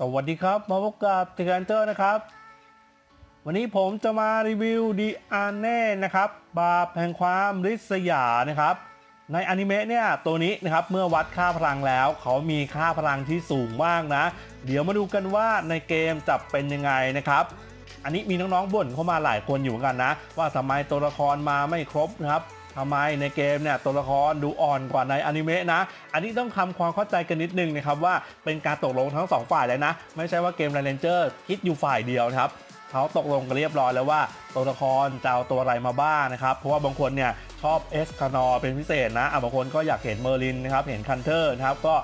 สวัสดีครับ มาพบกับติกันเตอร์นะครับ วันนี้ผมจะมารีวิวดีอาร์เน่นะครับ บาปแห่งความริษยานะครับ ในอนิเมะเนี่ยตัวนี้นะครับเมื่อวัดค่าพลังแล้ว เขามีค่าพลังที่สูงมากนะ เดี๋ยวมาดูกันว่าในเกมจะเป็นยังไงนะครับอันนี้มีน้องๆบ่นเข้ามาหลายคนอยู่กันนะ ว่าทำไมตัวละครมาไม่ครบนะครับ ทำไมในเกมเนี่ยตัวละครดูอ่อนกว่าในอนิเมะนะ อันนี้ต้องทำความเข้าใจกันนิดนึงนะครับว่าเป็นการตกลงทั้งสองฝ่ายเลยนะ ไม่ใช่ว่าเกมไรเลนเจอร์คิดอยู่ฝ่ายเดียวครับเขาตกลงกันเรียบร้อยแล้วว่าตัวละครจะเอาตัวอะไรมาบ้างนะครับ เพราะว่าบางคนเนี่ยชอบเอสคานอเป็นพิเศษนะอะบางคนก็อยากเห็นเมอร์ลินนะครับ เห็นคันเทอร์นะครับก็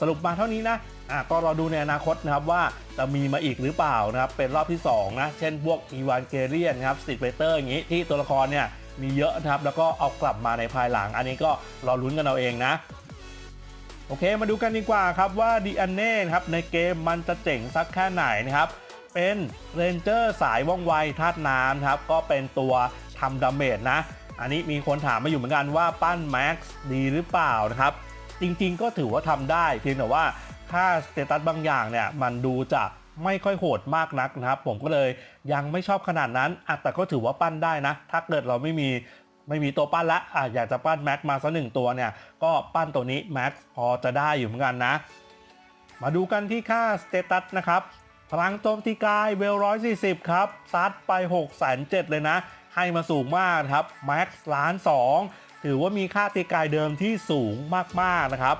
สรุปมาเท่านี้นะอะก็รอดูในอนาคตนะครับว่าจะมีมาอีกหรือเปล่านะครับเป็นรอบที่2นะเช่นพวกอีวานเกเรียนครับสติเ i เตอร์อย่างนี้ที่ตัวละครเนี่ย มีเยอะนะครับ แล้วก็เอากลับมาในภายหลัง อันนี้ก็รอลุ้นกันเอาเองนะ โอเคมาดูกันดีกว่าครับว่าดีอันเน่ครับในเกมมันจะเจ๋งสักแค่ไหนนะครับ เป็นเรนเจอร์สายว่องไวธาตุน้ำครับ ก็เป็นตัวทำดาเมจนะ อันนี้มีคนถามมาอยู่เหมือนกันว่าปั้นแม็กซ์ดีหรือเปล่านะครับ จริงๆ ก็ถือว่าทำได้เพียงแต่ว่าค่าสเตตัสบางอย่างเนี่ยมันดูจะ ไม่ค่อยโหดมากนักนะครับ ผมก็เลยยังไม่ชอบขนาดนั้นอแต่ก็ถือว่าปั้นได้นะ ถ้าเกิดเราไม่มีไม่มีตัวปั้นละอะอยากจะปั้นแม็กมาสักหนึ่งตัวเนี่ย ก็ปั้นตัวนี้แม็กพอจะได้อยู่เหมือนกันนะ มาดูกันที่ค่าสเตตัสนะครับ พลังโจมตีกายเวล140ครับ ซัดไป6 7 0 0เเลยนะ ให้มาสูงมากครับแม็กซ์ล้าน2ถือว่ามีค่าตีกายเดิมที่สูงมากๆนะครับ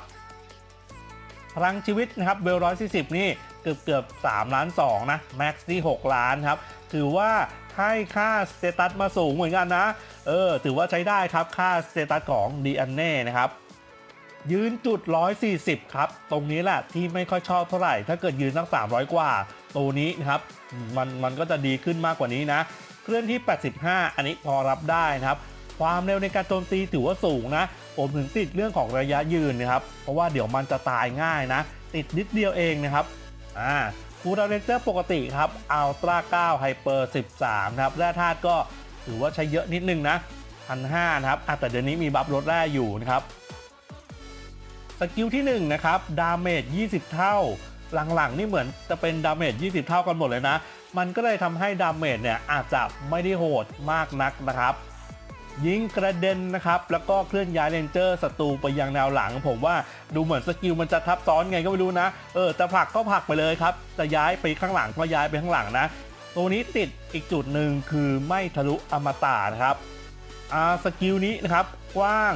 พลังชีวิตนะครับเวล140นี่เกือบเกือบ3ล้าน2นะแม็กซ์ที่ 6 ล้านครับ ถือว่าให้ค่าสเตตัสมาสูงเหมือนกันนะ เออ ถือว่าใช้ได้ครับค่าสเตตัสของดีอันเน่นะครับยืนจุด 140 ครับ ตรงนี้แหละที่ไม่ค่อยชอบเท่าไหร่ ถ้าเกิดยืนสัก 300 กว่า ตัวนี้นะครับ มันมันก็จะดีขึ้นมากกว่านี้นะ เคลื่อนที่ 85 อันนี้พอรับได้นะครับ ความเร็วในการโจมตีถือว่าสูงนะ ผมถึงติดเรื่องของระยะยืนนะครับ เพราะว่าเดี๋ยวมันจะตายง่ายนะ ติดนิดเดียวเองนะครับอ่าคูดาวเรนเจอร์ปกติครับอัลตร้า9ไฮเปอร์13นะครับแร่ธาตุก็ถือว่าใช้เยอะนิดนึงนะพันห้านะครับอะแต่เดี๋ยวนี้มีบัฟลดแร่อยู่นะครับสกิลที่ 1 นะครับ ดาเมจ 20 เท่า หลังๆ นี่เหมือนจะเป็นดาเมจ 20 เท่ากันหมดเลยนะ มันก็เลยทำให้ดาเมจเนี่ยอาจจะไม่ได้โหดมากนักนะครับ ยิงกระเด็นนะครับ แล้วก็เคลื่อนย้ายเรนเจอร์ศัตรูไปยังแนวหลัง ผมว่าดูเหมือนสกิลมันจะทับซ้อนไงก็ไม่รู้นะ เออจะผลักก็ผลักไปเลยครับ จะย้ายไปข้างหลังก็ย้ายไปข้างหลังนะ ตัวนี้ติดอีกจุดหนึ่งคือไม่ทะลุอมตะนะครับอ่าสกิลนี้นะครับกว้าง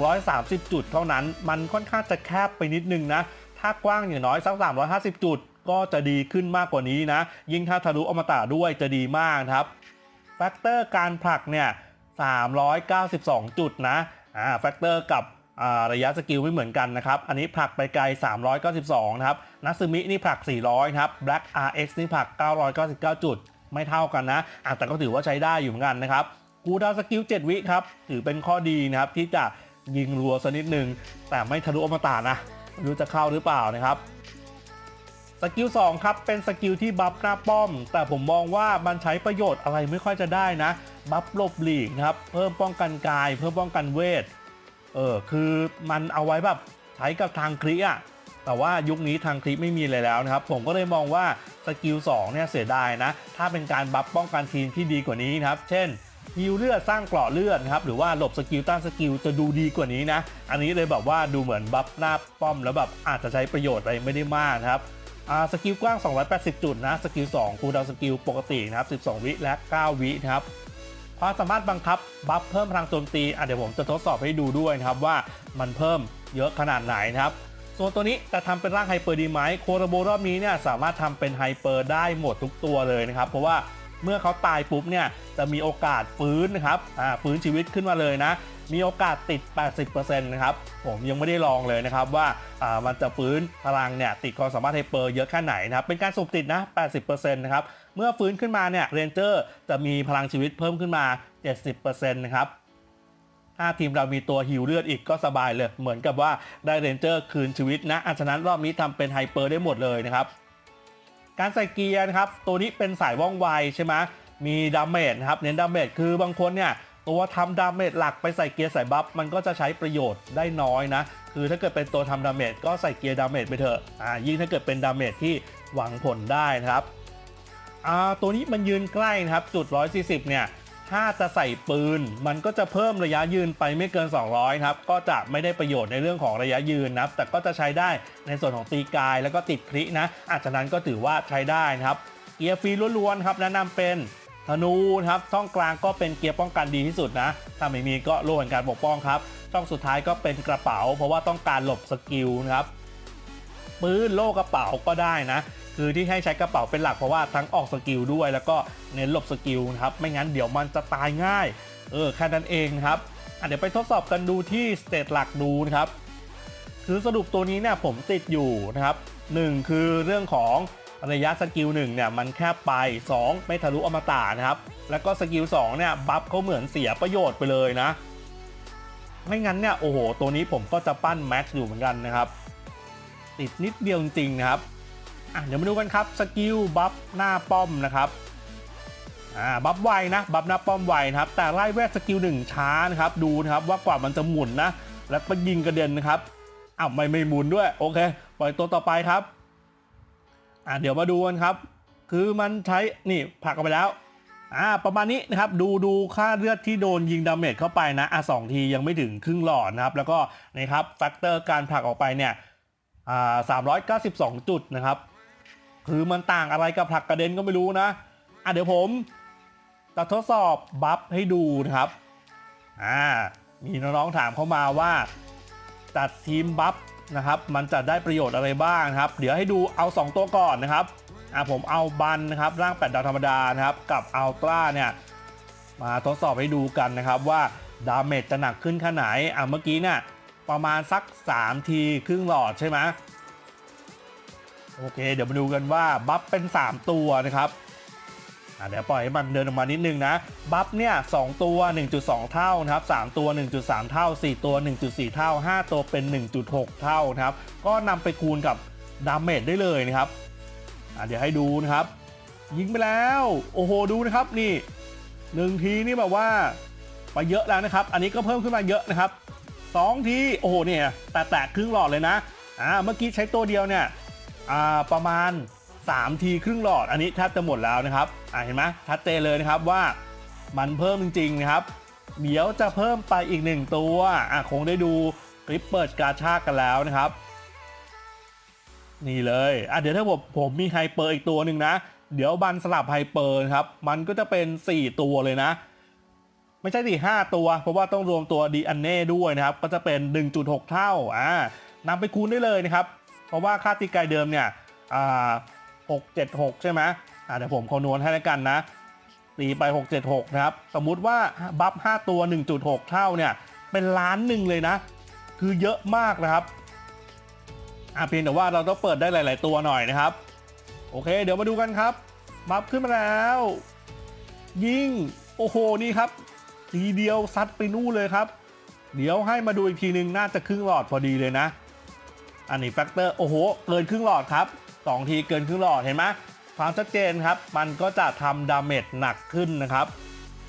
230 จุดเท่านั้น มันค่อนข้างจะแคบไปนิดนึงนะ ถ้ากว้างอย่างน้อยสัก350 จุด ก็จะดีขึ้นมากกว่านี้นะ ยิ่งถ้าทะลุอมตะด้วยจะดีมากครับ แฟกเตอร์การผลักเนี่ย 392 จุดนะอ่าแฟกเตอร์กับระยะสกิลไม่เหมือนกันนะครับ อันนี้ผลักไปไกล 392 นะครับนัซึมินี่ผลัก 400 นะครับ Black RX นี่ผลัก 999 จุด ไม่เท่ากันนะแต่ก็ถือว่าใช้ได้อยู่เหมือนกันนะครับ กูดาวสกิล 7 วิครับ ถือเป็นข้อดีนะครับ ที่จะยิงรัวสักนิดนึง แต่ไม่ทะลุอมตะนะ ไม่รู้จะเข้าหรือเปล่านะครับ สกิล2ครับเป็นสกิลที่บัฟหน้าป้อม แต่ผมมองว่ามันใช้ประโยชน์อะไรไม่ค่อยจะได้นะ บัฟหลบหลีกครับ เพิ่มป้องกันกาย เพิ่มป้องกันเวทเออคือมันเอาไว้แบบใช้กับทางคลิอะแต่ว่ายุคนี้ทางคลิไม่มีเลยแล้วนะครับ ผมก็เลยมองว่าสกิล2เนี่ยเสียดายนะ ถ้าเป็นการบัฟป้องกันทีมที่ดีกว่านี้นะครับ เช่นฮิวเลือดสร้างเกราะเลือดนะครับ หรือว่าหลบสกิลต้านสกิลจะดูดีกว่านี้นะ อันนี้เลยแบบว่าดูเหมือนบัฟหน้าป้อมแล้วแบบอาจจะใช้ประโยชน์อะไรไม่ได้มากนะครับ สกิลกว้าง 280 จุดนะสกิล2คูลดาวน์สกิลปกตินะครับ 12 วิและ 9 วินะครับความสามารถบังคับบัฟเพิ่มพลังโจมตีอะเดี๋ยวผมจะทดสอบให้ดูด้วยนะครับว่ามันเพิ่มเยอะขนาดไหนนะครับส่วนตัวนี้จะทำเป็นร่างไฮเปอร์ดีไหมโคโรโบรอบนี้เนี่ยสามารถทำเป็นไฮเปอร์ได้หมดทุกตัวเลยนะครับ เพราะว่า เมื่อเขาตายปุ๊บเนี่ยจะมีโอกาสฟื้นนะครับอ่าฟื้นชีวิตขึ้นมาเลยนะ มีโอกาสติด 80%นะครับ ผมยังไม่ได้ลองเลยนะครับว่าอ่ามันจะฟื้นพลังเนี่ยติดความสามารถไฮเปอร์เยอะแค่ไหนนะครับ เป็นการสุ่มติดนะ 80%นะครับ เมื่อฟื้นขึ้นมาเนี่ยเรนเจอร์จะมีพลังชีวิตเพิ่มขึ้นมา 70%นะครับถ้าทีมเรามีตัวฮิวเลือดอีกก็สบายเลย เหมือนกับว่าได้เรนเจอร์คืนชีวิตนะอันฉะนั้นรอบนี้ทำเป็นไฮเปอร์ได้หมดเลยนะครับ การใส่เกียร์นะครับตัวนี้เป็นสายว่องไวใช่ไหมมีดาเมจนะครับเน้นดาเมจคือบางคนเนี่ยตัวทำดาเมจหลักไปใส่เกียร์ใส่บัฟมันก็จะใช้ประโยชน์ได้น้อยนะ คือถ้าเกิดเป็นตัวทำดาเมจก็ใส่เกียร์ดาเมจไปเถอะอ่ายิ่งถ้าเกิดเป็นดาเมจที่หวังผลได้นะครับอ่าตัวนี้มันยืนใกล้นะครับจุด 140 เนี่ย ถ้าจะใส่ปืน มันก็จะเพิ่มระยะยืนไปไม่เกิน 200ครับก็จะไม่ได้ประโยชน์ในเรื่องของระยะยืนนะครับแต่ก็จะใช้ได้ในส่วนของตีกายแล้วก็ติดครินะอาจจะนั้นก็ถือว่าใช้ได้นะครับเกียร์ฟรีล้วนๆครับแนะนำเป็นธนูครับช่องกลางก็เป็นเกียร์ป้องกันดีที่สุดนะถ้าไม่มีก็โล่นการปกป้องครับช่องสุดท้ายก็เป็นกระเป๋า เพราะว่าต้องการหลบสกิลนะครับปืนโล่กระเป๋าก็ได้นะ คือที่ให้ใช้กระเป๋าเป็นหลักเพราะว่าทั้งออกสกิลด้วย แล้วก็เน้นหลบสกิลนะครับไม่งั้นเดี๋ยวมันจะตายง่ายเออแค่นั้นเองครับเดี๋ยวไปทดสอบกันดูที่สเตตหลักดูนะครับคือสรุปตัวนี้เนี่ยผมติดอยู่นะครับ 1 คือเรื่องของระยะสกิล1เนี่ยมันแคบไป 2 ไม่ทะลุอมตะนะครับ แล้วก็สกิล2เนี่ยบัฟเขาเหมือนเสียประโยชน์ไปเลยนะ ไม่งั้นเนี่ยโอ้โห ตัวนี้ผมก็จะปั้นแม็กซ์อยู่เหมือนกันนะครับ ติดนิดเดียวจริงๆนะครับ อะเดี๋ยวมาดูกันครับสกิลบัฟหน้าป้อมนะครับอ่าบัฟไวนะบัฟหน้าป้อมไวนะครับ แต่ไล่แวกสกิลหนึ่งช้านะครับดูนะครับว่ากว่ามันจะหมุนนะแล้วก็ยิงกระเด็นนะครับอ้าวไม่ไม่หมุนด้วยโอเคปล่อยตัวต่อไปครับอ่าเดี๋ยวมาดูกันครับ คือมันใช้นี่ผลักออกไปแล้วอ่าประมาณนี้นะครับดูดูค่าเลือดที่โดนยิงดาเมจเข้าไปนะอะสองทียังไม่ถึงครึ่งหลอดนะครับ แล้วก็นะครับแฟกเตอร์การผลักออกไปเนี่ยอ่า392จุดนะครับ คือมันต่างอะไรกับผลักกระเด็นก็ไม่รู้นะอะเดี๋ยวผมจะทดสอบบัฟให้ดูนะครับอ่ามีน้องๆถามเข้ามาว่าจัดทีมบัฟนะครับ มันจะได้ประโยชน์อะไรบ้างนะครับ เดี๋ยวให้ดูเอา 2 ตัวก่อนนะครับอะผมเอาบันนะครับร่าง8ดาวธรรมดานะครับ กับอัลตร้าเนี่ยมาทดสอบให้ดูกันนะครับว่าดาเมจจะหนักขึ้นแค่ไหนอะเมื่อกี้เนี่ยประมาณสัก 3 ทีครึ่งหลอดใช่ไหม โอเค เดี๋ยวมาดูกันว่าบัฟเป็น 3 ตัวนะครับอะเดี๋ยวปล่อยให้มันเดินออกมานิดนึงนะ บัฟเนี่ยสตัว 1.2 เท่านะครับ3ตัว 1.3 เท่า 4 ตัว 1.4 เท่า 5 ตัวเป็น 1.6 เท่านะครับ ก็นำไปคูณกับดาเมจได้เลยนะครับอะเดี๋ยวให้ดูนะครับ ยิงไปแล้ว โอ้โห ดูนะครับนี่หนึ่งทีนี่แบบว่าไปเยอะแล้วนะครับ อันนี้ก็เพิ่มขึ้นมาเยอะนะครับสองที โอ้โหเนี่ยแต่แตกครึ่งหลอดเลยนะอ่าเมื่อกี้ใช้ตัวเดียวเนี่ย ประมาณ 3 ทีครึ่งหลอด อันนี้แทบจะหมดแล้วนะครับอ่าเห็นไหมชัดเจนเลยนะครับว่ามันเพิ่มจริงๆนะครับ เดี๋ยวจะเพิ่มไปอีก1ตัวอะคงได้ดูคลิปเปิดกาชากันแล้วนะครับ นี่เลยอะเดี๋ยวถ้าผมผมมีไฮเปอร์อีกตัวหนึ่งนะ เดี๋ยวบันสลับไฮเปอร์นะครับ มันก็จะเป็น 4 ตัวเลยนะ ไม่ใช่สี่ห้าตัว เพราะว่าต้องรวมตัวดีอันเน่ด้วยนะครับ ก็จะเป็น 1.6 เท่าอ่านำไปคูณได้เลยนะครับ เพราะว่าค่าตีไกลเดิมเนี่ยอ่า676ใช่ไหมอ่าเดี๋ยวผมคำนวณให้แล้วกันนะตีไป 676 นะครับ สมมุติว่าบัฟ5ตัว 1.6 เท่าเนี่ย เป็นล้านหนึ่งเลยนะ คือเยอะมากนะครับอ่าเพียงแต่ว่าเราต้องเปิดได้หลาย ๆ ตัวหน่อยนะครับ โอเค เดี๋ยวมาดูกันครับ บัฟขึ้นมาแล้ว ยิง โอ้โห นี่ครับ ทีเดียวซัดไปนู่นเลยครับ เดี๋ยวให้มาดูอีกทีนึง น่าจะครึ่งหลอดพอดีเลยนะ อันนี้แฟกเตอร์โอ้โห เกินครึ่งหลอดครับ 2 ทีเกินครึ่งหลอดเห็นไหมความชัดเจนครับ มันก็จะทำดาเมจหนักขึ้นนะครับ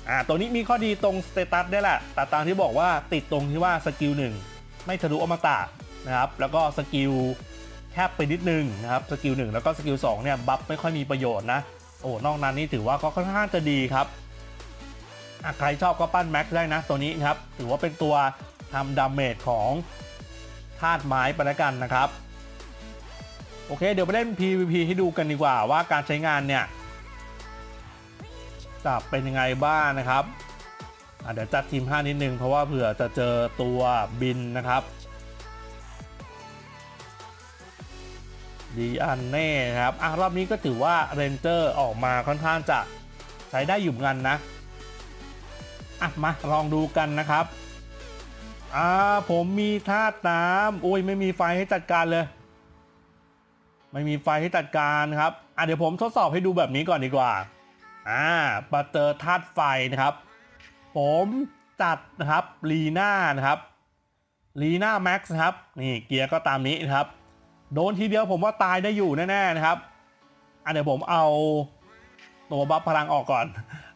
อ่าตัวนี้มีข้อดีตรงสเตตัสได้แหละแต่ตามที่บอกว่าติดตรงที่ว่าสกิลหนึ่งไม่ทะลุอมตะนะครับ แล้วก็สกิลแคบไปนิดนึงนะครับสกิลหนึ่งแล้วก็สกิลสองเนี่ยบัฟไม่ค่อยมีประโยชน์นะ โอ้นอกนั้นนี่ถือว่าก็ค่อนข้างจะดีครับใครชอบก็ปั้นแม็กได้นะ ตัวนี้ครับ ถือว่าเป็นตัวทำดาเมจของ ธาตุไม้ไปแล้วกันนะครับ โอเค เดี๋ยวไปเล่น PVP ให้ดูกันดีกว่าว่าการใช้งานเนี่ยจะเป็นยังไงบ้างนะครับเดี๋ยวจัดทีม 5 นิดนึง เพราะว่าเผื่อจะเจอตัวบินนะครับดีอันแน่นะครับอะรอบนี้ก็ถือว่าเรนเจอร์ออกมาค่อนข้างจะใช้ได้อยู่เหมือนกันนะอะมาลองดูกันนะครับ อ่าผมมีธาตุน้ำโอ้ยไม่มีไฟให้จัดการเลย ไม่มีไฟให้จัดการครับอะเดี๋ยวผมทดสอบให้ดูแบบนี้ก่อนดีกว่าอ่ามาเจอธาตุไฟนะครับ ผมจัดนะครับลีน่านะครับลีน่าแม็กซ์นะครับนี่เกียร์ก็ตามนี้นะครับ โดนทีเดียวผมว่าตายได้อยู่แน่ๆนะครับอะเดี๋ยวผมเอาตัวบัฟพลังออกก่อน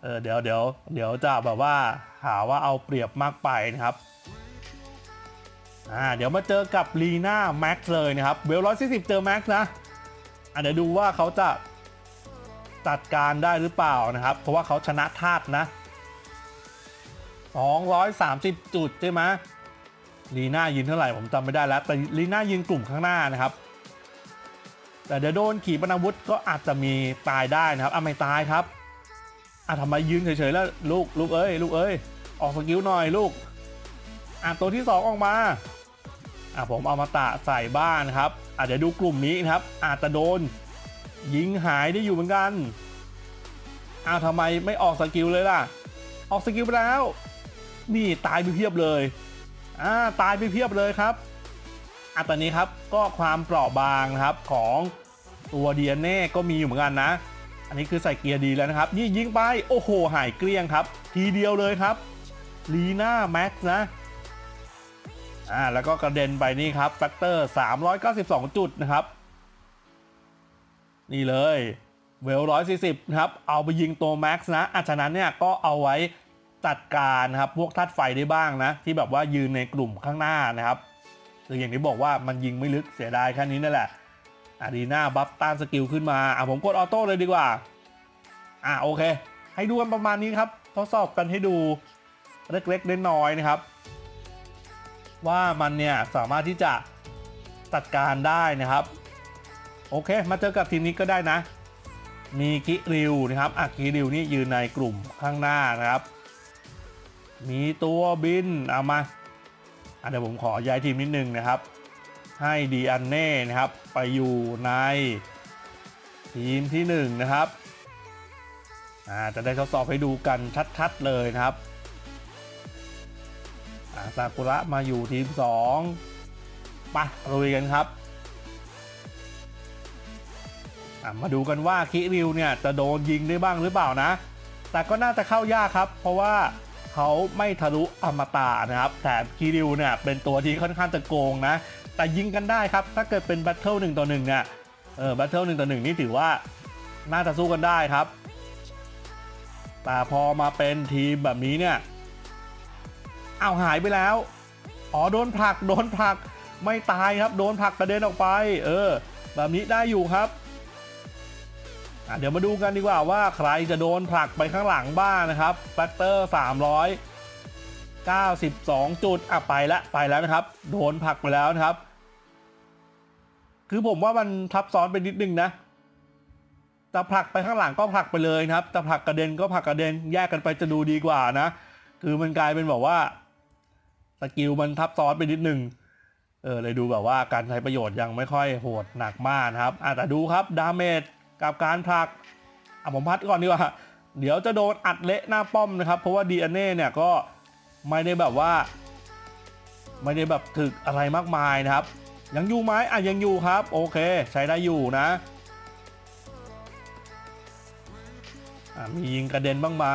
เออเดี๋ยวเดี๋ยวเดี๋ยวจะแบบว่าหาว่าเอาเปรียบมากไปนะครับ อ่าเดี๋ยวมาเจอกับลีน่าแม็กซ์เลยนะครับเวลร้อยสี่สิบเจอแม็กซ์นะอะเดี๋ยวดูว่าเขาจะจัดการได้หรือเปล่านะครับ เพราะว่าเขาชนะธาตุนะ 230 จุดใช่ไหมลีน่ายืนเท่าไหร่ผมจำไม่ได้แล้ว แต่ลีน่ายืนกลุ่มข้างหน้านะครับ แต่เดี๋ยวโดนขี่ปนาวุธก็อาจจะมีตายได้นะครับอะไม่ตายครับอะทำไมยืนเฉยๆแล้วลูกลูกเอ้ยลูกเอ้ยออกสกิลหน่อยลูกอะตัวที่ 2 ออกมา อะผมเอามาตะใส่บ้านครับอะเดี๋ยวดูกลุ่มนี้นะครับ อาจจะโดน ยิงหายได้อยู่เหมือนกันอ้าวทำไมไม่ออกสกิลเลยล่ะ ออกสกิลไปแล้ว นี่ตายไปเพียบเลยอ่าตายไปเพียบเลยครับอะตอนนี้ครับก็ความเปราะบางครับของตัวเดียเน่ก็มีอยู่เหมือนกันนะ อันนี้คือใส่เกียร์ดีแล้วนะครับ นี่ยิงไป โอ้โห หายเกลี้ยงครับ ทีเดียวเลยครับลีน่าแม็กซ์นะ อ่าแล้วก็กระเด็นไปนี่ครับแฟกเตอร์ 392 จุดนะครับ นี่เลยเวลร้อยสี่สิบนะครับ เอาไปยิงตัวแม็กซ์นะอาฉะนั้นเนี่ยก็เอาไว้จัดการนะครับ พวกธาตุไฟได้บ้างนะ ที่แบบว่ายืนในกลุ่มข้างหน้านะครับคืออย่างที่บอกว่ามันยิงไม่ลึกเสียดายแค่นี้นั่นแหละอารีนาบัฟต้านสกิลขึ้นมาอะผมกดออโต้เลยดีกว่า อะโอเค ให้ดูกันประมาณนี้ครับ ทดสอบกันให้ดูเล็กๆน้อยๆนะครับ ว่ามันเนี่ยสามารถที่จะจัดการได้นะครับ โอเค มาเจอกับทีมนี้ก็ได้นะ มีคิริวนะครับอะคิริวนี่ยืนในกลุ่มข้างหน้านะครับ มีตัวบินเอามาอเดี๋ยวผมขอย้ายทีมนิดนึงนะครับ ให้ดีอันเน่นะครับ ไปอยู่ในทีมที่1นะครับอ่าจะได้ทดสอบให้ดูกันชัดๆเลยนะครับ ซากุระมาอยู่ทีม2ไปลุยกันครับมาดูกันว่าคิริวเนี่ยจะโดนยิงได้บ้างหรือเปล่านะ แต่ก็น่าจะเข้ายากครับ เพราะว่าเขาไม่ทะลุอมตะนะครับแถมคิริวเนี่ยเป็นตัวที่ค่อนข้างจะโกงนะ แต่ยิงกันได้ครับ ถ้าเกิดเป็นแบทเทิลหนึ่งต่อหนึ่งเนี่ยเออแบทเทิลหนึ่งต่อหนึ่งนี่ถือว่าน่าจะสู้กันได้ครับ แต่พอมาเป็นทีมแบบนี้เนี่ย อาหายไปแล้ว อ๋อโดนผลักโดนผลักไม่ตายครับ โดนผลักกระเด็นออกไป เออ แบบนี้ได้อยู่ครับเดี๋ยวมาดูกันดีกว่าว่าใครจะโดนผลักไปข้างหลังบ้างนะครับแฟกเตอร์ 392 จุดอะไปแล้วไปแล้วนะครับ โดนผลักไปแล้วนะครับ คือผมว่ามันทับซ้อนไปนิดนึงนะจะผลักไปข้างหลังก็ผลักไปเลยนะครับจะผลักกระเด็นก็ผลักกระเด็นแยกกันไปจะดูดีกว่านะ คือมันกลายเป็นแบบว่า สกิลมันทับซ้อนไปนิดนึงเออเลยดูแบบว่าการใช้ประโยชน์ยังไม่ค่อยโหดหนักมากนะครับอะแต่ดูครับดาเมจกับการผลักอะผมพัดก่อนดีกว่าเดี๋ยวจะโดนอัดเละหน้าป้อมนะครับ เพราะว่าดีเน่เนี่ยก็ไม่ได้แบบว่า ไม่ได้แบบถึกอะไรมากมายนะครับ ยังอยู่ไหมอะยังอยู่ครับ โอเค ใช้ได้อยู่นะอะมียิงกระเด็นบ้างไหม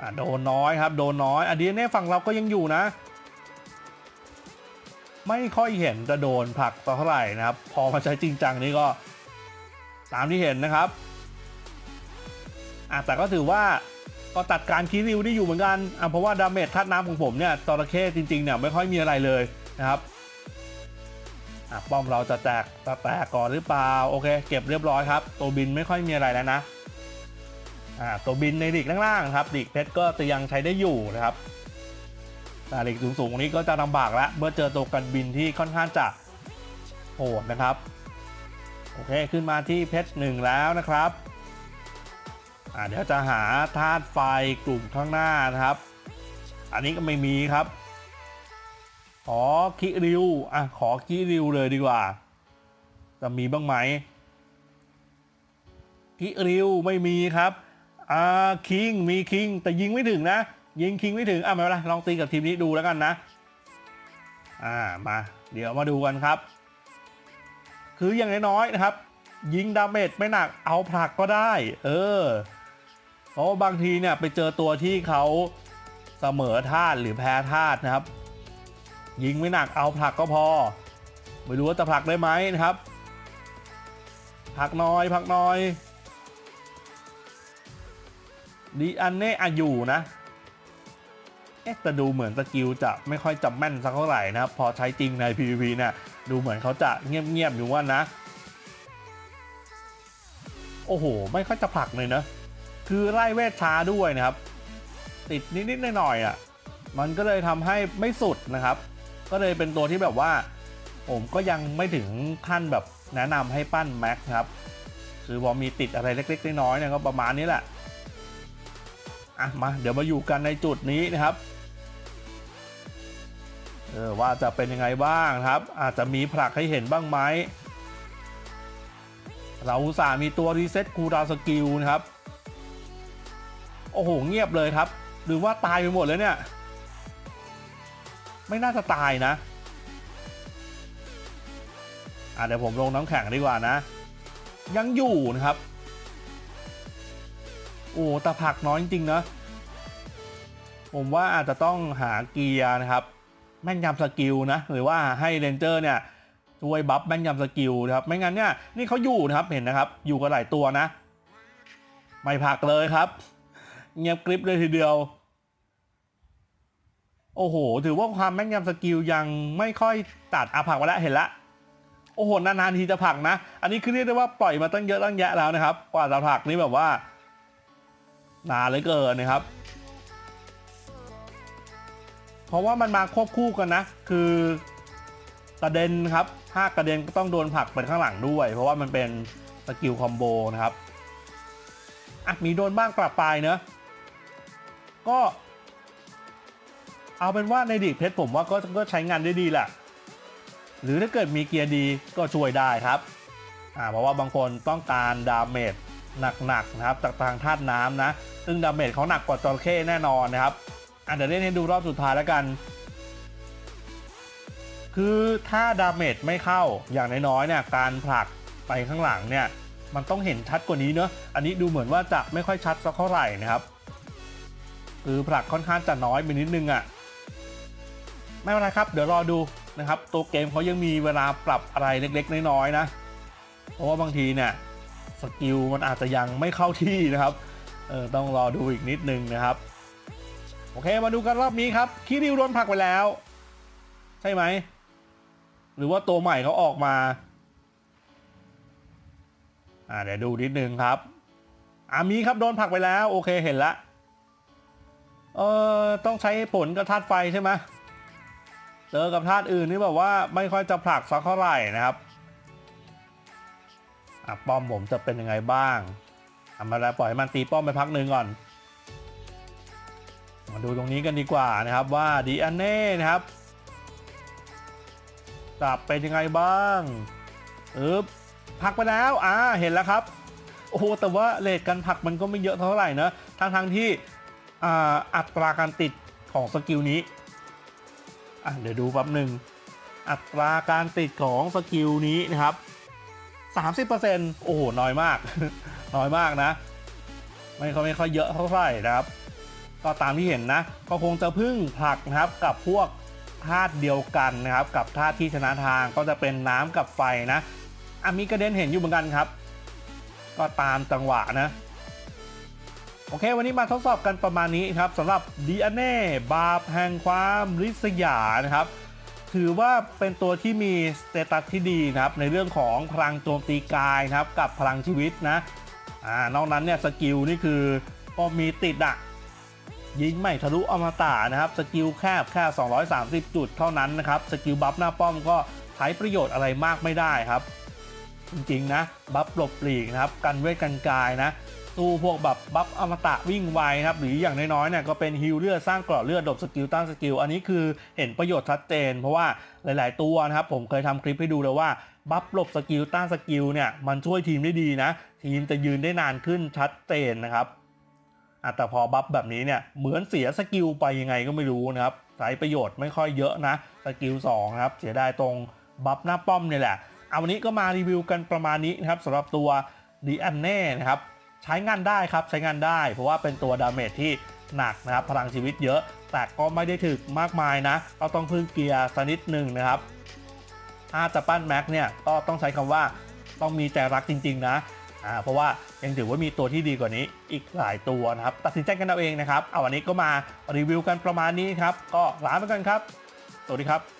อะโดนน้อยครับ โดนน้อยอะดีเน่ฝั่งเราก็ยังอยู่นะ ไม่ค่อยเห็นจะโดนผลักต่อเท่าไหร่นะครับ พอมาใช้จริงจังนี่ก็ ตามที่เห็นนะครับอะแต่ก็ถือว่าก็ตัดการคีริวได้อยู่เหมือนกันอะเพราะว่าดาเมจธาตุน้ำของผมเนี่ยจระเข้จริงๆเนี่ยไม่ค่อยมีอะไรเลยนะครับอะป้อมเราจะแตกจะแตกก่อนหรือเปล่าโอเค เก็บเรียบร้อยครับ ตัวบินไม่ค่อยมีอะไรแล้วนะ อ่าตัวบินในลีกล่างๆครับลีกเพชรก็จะยังใช้ได้อยู่นะครับแต่ล็กสูงๆนี้ก็จะลำบากแล้วเมื่อเจอตัวกันบินที่ค่อนข้างจะโหดนะครับโอเคขึ้นมาที่เพชรหนึ่งแล้วนะครับอ่าเดี๋ยวจะหาธาตุไฟกลุ่มข้างหน้านะครับ อันนี้ก็ไม่มีครับ ขอคิริวอะขอคิริวเลยดีกว่า จะมีบ้างไหมคิริวไม่มีครับ อ่าคิงมีคิงแต่ยิงไม่ถึงนะ ยิงคิงไม่ถึงอะไม่เป็นไรลองตีกับทีมนี้ดูแล้วกันนะอ่ามาเดี๋ยวมาดูกันครับ คืออย่างน้อยๆนะครับ ยิงดาเมจไม่หนักเอาผลักก็ได้ เออเพราะบางทีเนี่ยไปเจอตัวที่เขาเสมอธาตุหรือแพ้ธาตุนะครับ ยิงไม่หนักเอาผลักก็พอ ไม่รู้ว่าจะผลักได้ไหมนะครับผลักน้อยผลักน้อย ดีอันเน่อะอยู่นะเอ๊ะแต่ดูเหมือนสกิลจะไม่ค่อยจำแม่นสักเท่าไหร่นะครับ พอใช้จริงใน PVP เนี่ยดูเหมือนเขาจะเงียบๆอยู่ว่านะ โอ้โห ไม่ค่อยจะผลักเลยนะ คือไล่เวทช้าด้วยนะครับ ติดนิดๆหน่อยๆอะมันก็เลยทำให้ไม่สุดนะครับ ก็เลยเป็นตัวที่แบบว่า ผมก็ยังไม่ถึงขั้นแบบแนะนำให้ปั้นแม็กครับ คือพอมีติดอะไรเล็กๆน้อยๆเนี่ยก็ประมาณนี้แหละ อะมาเดี๋ยวมาอยู่กันในจุดนี้นะครับเออว่าจะเป็นยังไงบ้างครับ อาจจะมีผลักให้เห็นบ้างไหมเราอุตส่าห์มีตัวรีเซ็ตคูลดาวสกิลนะครับ โอ้โห เงียบเลยครับ หรือว่าตายไปหมดแล้วเนี่ย ไม่น่าจะตายนะอะเดี๋ยวผมลงน้ำแข็งดีกว่านะ ยังอยู่นะครับ โอ้แต่ผักน้อยจริงๆนะ ผมว่าอาจจะต้องหาเกียร์นะครับ แม่นยำสกิลนะ หรือว่าให้เรนเจอร์เนี่ยช่วยบัฟแม่นยำสกิลนะครับ ไม่งั้นเนี่ยนี่เขาอยู่นะครับเห็นนะครับ อยู่กันหลายตัวนะ ไม่ผักเลยครับ เงียบกริบเลยทีเดียว โอ้โห ถือว่าความแม่นยำสกิลยังไม่ค่อยตัดอาผักมาแล้วเห็นละโอ้โหนานๆทีจะผักนะ อันนี้คือเรียกได้ว่าปล่อยมาตั้งเยอะตั้งแยะแล้วนะครับ กว่าจะผักนี่แบบว่า นานเหลือเกินนะครับ เพราะว่ามันมาควบคู่กันนะ คือกระเด็นครับถ้ากระเด็นก็ต้องโดนผลักไปข้างหลังด้วย เพราะว่ามันเป็นสกิลคอมโบนะครับอะมีโดนบ้างปรับไปเนอะก็ เอาเป็นว่าในดีดเพชรผมว่าก็ก็ใช้งานได้ดีแหละหรือถ้าเกิดมีเกียร์ดีก็ช่วยได้ครับอ่าเพราะว่าบางคนต้องการดาเมจ หนักๆนะครับจากทางธาตุน้ำนะ ซึ่งดาเมจเขาหนักกว่าจระเข้แน่นอนนะครับอะเดี๋ยวเล่นให้ดูรอบสุดท้ายแล้วกัน คือถ้าดาเมจไม่เข้าอย่างน้อยๆเนี่ยการผลักไปข้างหลังเนี่ยมันต้องเห็นชัดกว่านี้เนอะอันนี้ดูเหมือนว่าจะไม่ค่อยชัดสักเท่าไหร่นะครับคือผลักค่อนข้างจะน้อยไปนิดนึงอะ่ะไม่เป็นไรครับ เดี๋ยวรอดูนะครับ ตัวเกมเขายังมีเวลาปรับอะไรเล็กๆ น้อยๆนะ เพราะว่าบางทีเนี่ย สกิลมันอาจจะยังไม่เข้าที่นะครับเออต้องรอดูอีกนิดนึงนะครับ โอเคมาดูกันรอบนี้ครับคิริวโดนผลักไปแล้ว ใช่ไหม หรือว่าตัวใหม่เขาออกมาอ่าเดี๋ยวดูนิดนึงครับอามีครับโดนผลักไปแล้ว โอเคเห็นละเออต้องใช้ผลกับธาตุไฟใช่ไหมเจอกับธาตุอื่นนี่แบบว่าไม่ค่อยจะผลักสักเท่าไหร่นะครับ อะป้อมผมจะเป็นยังไงบ้างทำมาแล้วปล่อยให้มันตีป้อมไปพักหนึ่งก่อน มาดูตรงนี้กันดีกว่านะครับว่าดีอันเน่นะครับจับเป็นยังไงบ้างอึบพักไปแล้วอ่าเห็นแล้วครับ โอ้โหแต่ว่าเลทการผักมันก็ไม่เยอะเท่าไหร่นะทั้งทงที่อ่าอัตราการติดของสกิลนี้อะเดี๋ยวดูแป๊บหนึ่งอัตราการติดของสกิลนี้นะครับ 30%โอ้โหน้อยมาก น้อยมากนะ ไม่ค่อยไม่ค่อยเยอะเท่าไหร่นะครับ ก็ตามที่เห็นนะ ก็คงจะพึ่งผลักนะครับกับพวกธาตุเดียวกันนะครับ กับธาตุที่ชนะทางก็จะเป็นน้ำกับไฟนะอะมีกระเด็นเห็นอยู่เหมือนกันครับ ก็ตามจังหวะนะโอเค วันนี้มาทดสอบกันประมาณนี้ครับสำหรับดีอเน่บาปแห่งความริษยานะครับ ถือว่าเป็นตัวที่มีสเตตัสที่ดีนะครับในเรื่องของพลังโจมตีกายนะครับกับพลังชีวิตนะอ่านอกนั้นเนี่ยสกิลนี่คือก็มีติดอะยิงไม่ทะลุอมตะนะครับสกิลแคบแค่ 230 จุดเท่านั้นนะครับสกิลบัฟหน้าป้อมก็ใช้ประโยชน์อะไรมากไม่ได้ครับ จริงๆนะบัฟหลบหลีกนะครับกันเวทกันกายนะ ตู้พวกแบบบัฟอมตะวิ่งไวครับหรืออย่างน้อยๆเนี่ยก็เป็นฮิลเลือดสร้างเกราะเลือดดบสกิลต้านสกิลอันนี้คือเห็นประโยชน์ชัดเจน เพราะว่าหลาย ๆ ตัวนะครับผมเคยทำคลิปให้ดูเลยว่าบัฟหลบสกิลต้านสกิลเนี่ยมันช่วยทีมได้ดีนะ ทีมจะยืนได้นานขึ้นชัดเจนนะครับแต่พอบัฟแบบนี้เนี่ยเหมือนเสียสกิลไปยังไงก็ไม่รู้นะครับใช้ประโยชน์ไม่ค่อยเยอะนะสกิล2ครับเสียดายตรงบัฟหน้าป้อมเนี่ยแหละเอาวันนี้ก็มารีวิวกันประมาณนี้นะครับสำหรับตัวดีอันแน่นะครับ ใช้งานได้ครับใช้งานได้ เพราะว่าเป็นตัวดาเมจที่หนักนะครับพลังชีวิตเยอะ แต่ก็ไม่ได้ถึกมากมายนะ ก็ต้องพึ่งเกียร์สักนิดหนึ่งนะครับถ้าจะปั้นแม็กเนี่ยก็ต้องใช้คำว่าต้องมีใจรักจริง ๆ นะอ่าเพราะว่ายังถือว่ามีตัวที่ดีกว่านี้อีกหลายตัวนะครับ ตัดสินใจกันเอาเองนะครับเอาวันนี้ก็มารีวิวกันประมาณนี้ครับ ก็ลาไปกันครับ สวัสดีครับ